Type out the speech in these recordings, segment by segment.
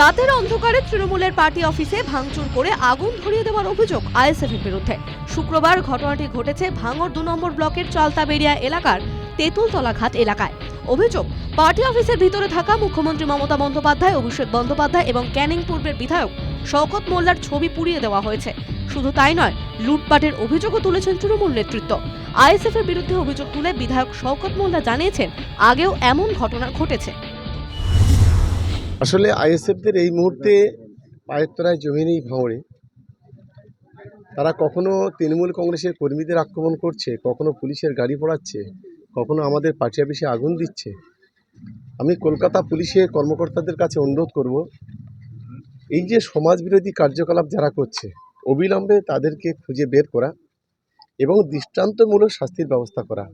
রাতের অন্ধকারে তৃণমূলের পার্টি অফিসে ভাঙচুর করে আগুন ধরিয়ে দেওয়ার অভিযোগ আইএসএফ এর বিরুদ্ধে। শুক্রবার ঘটনাটি ঘটেছে ভাঙর দু নম্বর ব্লকের চালতাবেড়িয়া এলাকার তেঁতুলতলা ঘাট এলাকায়। অভিযোগ, পার্টি অফিসের ভিতরে থাকা মুখ্যমন্ত্রী মমতা বন্দ্যোপাধ্যায়, অভিষেক বন্দ্যোপাধ্যায় এবং ক্যানিং পূর্বের বিধায়ক শওকত মোল্লার ছবি পুড়িয়ে দেওয়া হয়েছে। শুধু তাই নয়, লুটপাটের অভিযোগও তুলেছেন তৃণমূল নেতৃত্ব। আইএসএফ এর বিরুদ্ধে অভিযোগ তুলে বিধায়ক শওকত মোল্লা জানিয়েছেন, আগেও এমন ঘটনা ঘটেছে। আসলে আইএসএফদের এই মুহূর্তে পায়ের তলায় জমি নেই ভাঙড়ে। তারা কখনো তৃণমূল কংগ্রেসের কর্মীদের আক্রমণ করছে, কখনো পুলিশের গাড়ি পড়াচ্ছে কখনো আমাদের পার্টি অফিসে আগুন দিচ্ছে। আমি কলকাতা পুলিশের কর্মকর্তাদের কাছে অনুরোধ করব, এই যে সমাজবিরোধী কার্যকলাপ যারা করছে, অবিলম্বে তাদেরকে খুঁজে বের করা এবং দৃষ্টান্তমূলক শাস্তির ব্যবস্থা করা।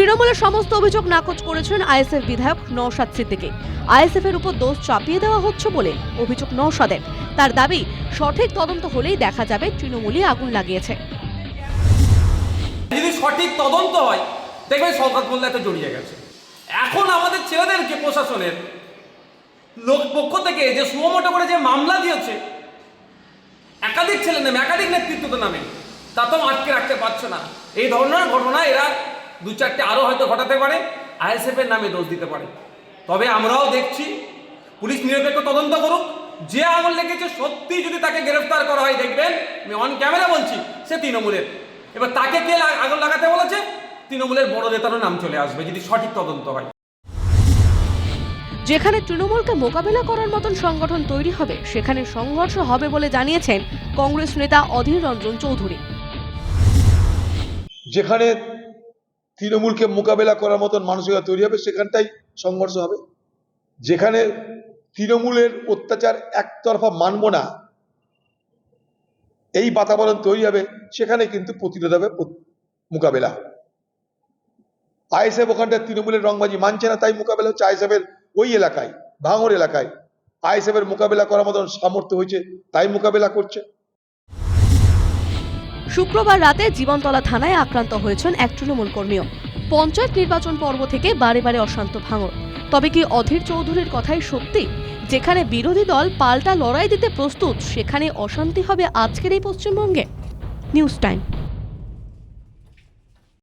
তৃণমূলের সমস্ত অভিযোগ নাকচ করেছেন আইএসএফ বিধায়ক নওশাদ সিদ্দিকী। আইএসএফ এর উপর দোষ চাপিয়ে দেওয়া হচ্ছে বলে অভিযোগ নওশাদের। তার দাবি, সঠিক তদন্ত হলেই দেখা যাবে তৃণমূলই আগুন লাগিয়েছে। যদি সঠিক তদন্ত হয়, দেখবেন শওকত মোল্লা এতে জড়িয়ে গেছে। এখন আমাদের ছেলেদেরকে প্রশাসনের লোক পক্ষ থেকে যে সুমোটো করে যে মামলা দিয়েছে, একাধিক ছেলে নামে, একাধিক নেতৃত্ব নামে, তা তো আটকে রাখতে পারছে না। এই ধরনের ঘটনা এরা দু চারটে আরও হয়তো ঘটাতে পারে আইএসএফের নামে দোষ দিতে পারে। তবে আমরাও দেখছি পুলিশ নিরপেক্ষ তদন্ত করুক। যে আঙুল লেগেছে সত্যি যদি তাকে গ্রেফতার করা হয় দেখবেন আমি অন ক্যামেরা বলছি সে তৃণমূলের। এবার তাকে কে আগুন লাগাতে বলেছে? তৃণমূলের বড় নেতারও নাম চলে আসবে যদি সঠিক তদন্ত হয়। যেখানে তৃণমূলকে মোকাবেলা করার মতন সংগঠন তৈরি হবে সেখানে সংঘর্ষ হবে বলে জানিয়েছেন কংগ্রেস নেতা অধীর রঞ্জন চৌধুরী। যেখানে তৃণমূলকে মোকাবেলা করার মতন মানসিকতা তৈরি হবে, সেখানটাই সংঘর্ষ হবে। যেখানে তৃণমূলের অত্যাচার একতরফা মানব না, এই বাতাবরণ তৈরি হবে, সেখানে কিন্তু প্রতিরোধ হবে মোকাবেলা আইএসএফ ওখানটা তৃণমূলের রংবাজি মানছে না, তাই মোকাবেলা হচ্ছে। আইএসএফের ওই এলাকায় ভাঙর এলাকায় আইএসএফের মোকাবেলা করার মতন সামর্থ্য হয়েছে, তাই মোকাবেলা করছে। শুক্রবার রাতে জীবনতলা থানায় আক্রান্ত হয়েছেন এক তৃণমূল কর্মীও। পঞ্চায়েত নির্বাচন পর্ব থেকে বারে বারে অশান্ত ভাঙর তবে কি অধীর চৌধুরীর কথাই সত্যি? যেখানে বিরোধী দল পাল্টা লড়াই দিতে প্রস্তুত, সেখানে অশান্তি হবে আজকের এই পশ্চিমবঙ্গে। News time.